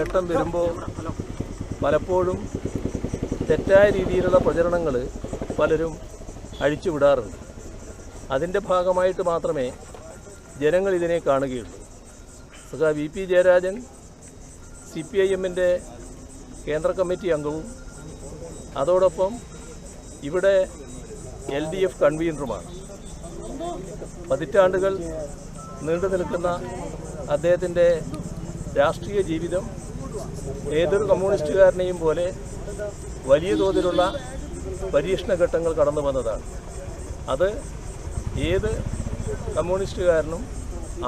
ഘട്ടം വരുമ്പോൾ പലപ്പോഴും തെറ്റായ രീതിയിലുള്ള പ്രചരണങ്ങൾ പലരും അഴിച്ചുവിടാറുണ്ട് അതിന്റെ ഭാഗമായിട്ട് മാത്രമേ ജനങ്ങൾ ഇതിനെ കാണുകയുള്ളൂ. സഖാ V P Jayarajan C P I എമ്മിന്റെ കേന്ദ്ര കമ്മിറ്റി അംഗവും അതോടൊപ്പം ഇവിടെ എൽ ഡി എഫ് കൺവീനറുമാണ്. പതിറ്റാണ്ടുകൾ നീണ്ടു നിൽക്കുന്ന അദ്ദേഹത്തിന്റെ രാഷ്ട്രീയ ജീവിതം ഏതൊരു കമ്മ്യൂണിസ്റ്റുകാരനെയും പോലെ വലിയ തോതിലുള്ള പരീക്ഷണ ഘട്ടങ്ങൾ കടന്നു വന്നതാണ്. അത് ഏത് കമ്മ്യൂണിസ്റ്റുകാരനും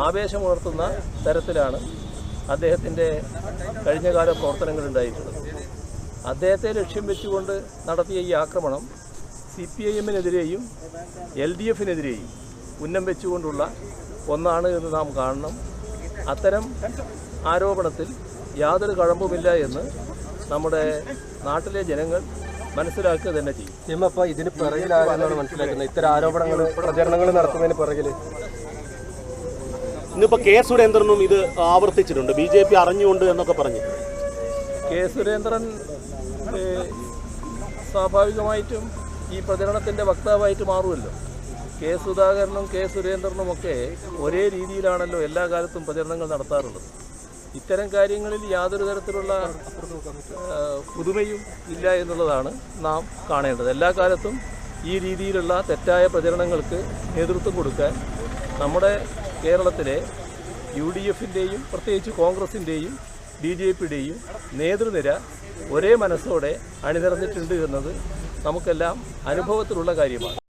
ആവേശമുണർത്തുന്ന തരത്തിലാണ് അദ്ദേഹത്തിന്റെ കഴിഞ്ഞകാല പ്രവർത്തനങ്ങൾ ഉണ്ടായിട്ടുള്ളത്. അദ്ദേഹത്തെ ലക്ഷ്യം വെച്ചുകൊണ്ട് നടത്തിയ ഈ ആക്രമണം സി പി ഐ എമ്മിനെതിരെയും എൽ ഡി എഫിനെതിരെയും ഉന്നം വെച്ചുകൊണ്ടുള്ള ഒന്നാണ് എന്ന് നാം കാണണം. അത്തരം ആരോപണത്തിൽ യാതൊരു കഴമ്പുമില്ല എന്ന് നമ്മുടെ നാട്ടിലെ ജനങ്ങൾ മനസ്സിലാക്കുക തന്നെ ചെയ്യും. സിനിമ ഇതിന് ഇതിന് ആരാണ് മനസ്സിലാക്കുന്നത്? ഇത്തരം ആരോപണങ്ങൾ പ്രചരണങ്ങൾ നടത്തുന്നതിന് പിറകിൽ ഇന്നിപ്പോൾ കെ സുരേന്ദ്രനും ഇത് ആവർത്തിച്ചിട്ടുണ്ട്. ബി ജെ പി അറിഞ്ഞുകൊണ്ട് എന്നൊക്കെ പറഞ്ഞു. കെ സുരേന്ദ്രൻ സ്വാഭാവികമായിട്ടും ഈ പ്രചരണത്തിന്റെ വക്താവായിട്ട് മാറുമല്ലോ. കെ സുധാകരനും കെ സുരേന്ദ്രനും ഒക്കെ ഒരേ രീതിയിലാണല്ലോ എല്ലാ കാലത്തും പ്രചരണങ്ങൾ നടത്താറുള്ളത്. ഇത്തരം കാര്യങ്ങളിൽ യാതൊരു തരത്തിലുള്ള പുതുമയും ഇല്ല എന്നുള്ളതാണ് നാം കാണേണ്ടത്. എല്ലാ കാലത്തും ഈ രീതിയിലുള്ള തെറ്റായ പ്രചരണങ്ങൾക്ക് നേതൃത്വം കൊടുക്കാൻ നമ്മുടെ കേരളത്തിലെ യു ഡി എഫിന്റെയും പ്രത്യേകിച്ച് കോൺഗ്രസിന്റെയും ബി ജെ പിയുടെയും നേതൃനിര ഒരേ മനസ്സോടെ അണിനിരന്നിട്ടുണ്ട് എന്നത് നമുക്കെല്ലാം അനുഭവത്തിലുള്ള കാര്യമാണ്.